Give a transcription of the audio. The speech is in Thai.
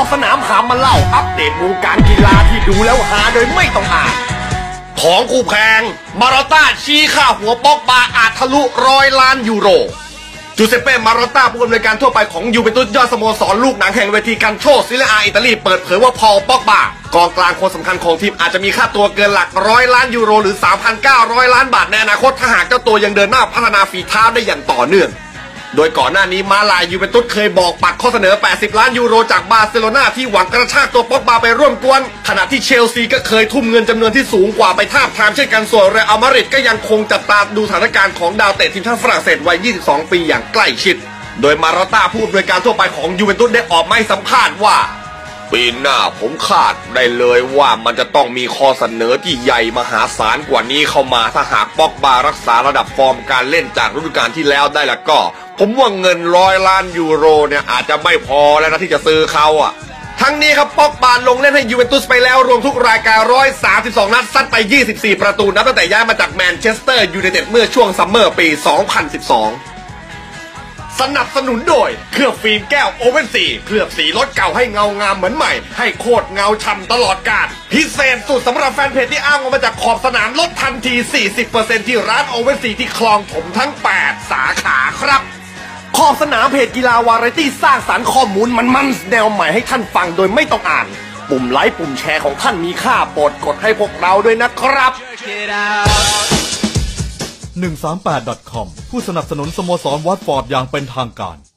อบสนามหามาเล่า อัปเดตวงการกีฬาที่ดูแล้วหาโดยไม่ต้องอ่านของกูแพง มาราต้าชี้ค่าหัวป๊อกบาอาจทะลุร้อยล้านยูโร จูเซเป้มาราต้าผู้อำนวยการทั่วไปของยูเวนตุสยอดสโมสรลูกหนังแห่งเวทีกันโชซิเลอาอิตาลีเปิดเผยว่าพอลป็อกบากองกลางคนสำคัญของทีมอาจจะมีค่าตัวเกินหลักร้อยล้านยูโรหรือ 3,900 ล้านบาทในอนาคตถ้าหากเจ้าตัวยังเดินหน้าพัฒนาฝีเท้าได้อย่างต่อเนื่อง โดยก่อนหน้านี้มาลายยูเวนตุสเคยบอกปักข้อเสนอ 80 ล้านยูโรจากบาร์เซโลนาที่หวังกระชากตัวป็อกบาไปร่วมกวน ขณะที่เชลซีก็เคยทุ่มเงินจำนวนที่สูงกว่าไปทาบทามเช่นกันส่วนเรอัลมาดริดก็ยังคงจับตาดูสถานการณ์ของดาวเตะทีมชาติฝรั่งเศสวัย 22 ปีอย่างใกล้ชิด โดยมาราต้าผู้อำนวยการทั่วไปของยูเวนตุสได้ออกมาให้สัมภาษณ์ว่า ปีหน้าผมคาดได้เลยว่ามันจะต้องมีข้อเสนอที่ใหญ่มหาศาลกว่านี้เข้ามาถ้าหากปอกบารักษาระดับฟอร์มการเล่นจากฤดูกาลที่แล้วได้แล้วก็ ผมว่าเงินร้อยล้านยูโรเนี่ยอาจจะไม่พอแล้วนะที่จะซื้อเขาอะทั้งนี้ครับปอกบาลงเล่นให้ยูเวนตุสไปแล้วรวมทุกรายการ 132 นัดซัดไป 24 ประตูนับตั้งแต่ย้ายมาจากแมนเชสเตอร์ยูไนเต็ดเมื่อช่วงซัมเมอร์ปี 2012 สนับสนุนโดย เคลือบฟิล์มแก้วโอเว่นสีเคลือบสีรถเก่าให้เงางามเหมือนใหม่ ให้โคตรเงาช่ำตลอดกาลพิเศษสุดสำหรับแฟนเพจที่อ้างออกมาจากขอบสนามลดทันที 40%ที่ร้านโอเว่นสีที่คลองถมทั้ง 8 สาขาครับขอบสนามเพจกีฬาวาไรตี้สร้างสารรค์ข้อมูลมันๆแนวใหม่ให้ท่านฟังโดยไม่ต้องอ่าน ปุ่มไลค์ปุ่มแชร์ของท่านมีค่าโปรดกดให้พวกเราด้วยนะครับ 138.com ผู้สนับสนุนสโมสรวัตฟอร์ดอย่างเป็นทางการ